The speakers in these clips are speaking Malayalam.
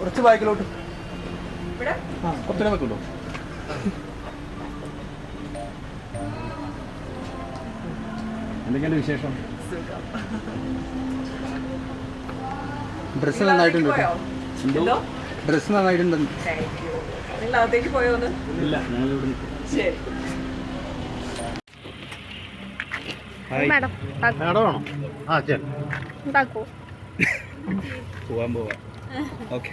കുറച്ച് ബാക്കിലോട്ട്. ആ കുറച്ചു എന്തൊക്കെയാണ് വിശേഷം? ഡ്രസ്സ് നന്നായിട്ടുണ്ട് ഡ്രസ്സ് നന്നായിട്ടുണ്ട്. നിങ്ങൾ അകത്തേക്ക് പോയോന്ന് ശരി. പോവാൻ പോവാ. ഓക്കെ.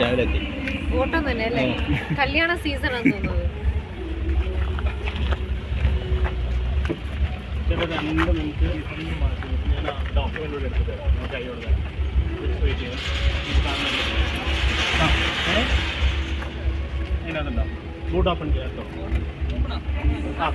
രാവിലെ എത്തി ഓട്ടം തന്നെ അല്ലേ? കല്യാണ സീസൺ ആണെന്ന് തോന്നുന്നത് രണ്ട് മിനിറ്റ് ഞാൻ ഡോക്യുമെന്റ് കൂടെ എടുത്തിട്ട് തരാം. കൈ കൊടുക്കാം വെയിറ്റ് ചെയ്യാം. അതിനകത്തുണ്ടോ? ബൂട്ട് ഓപ്പൺ ചെയ്യാം കേട്ടോ. ആ.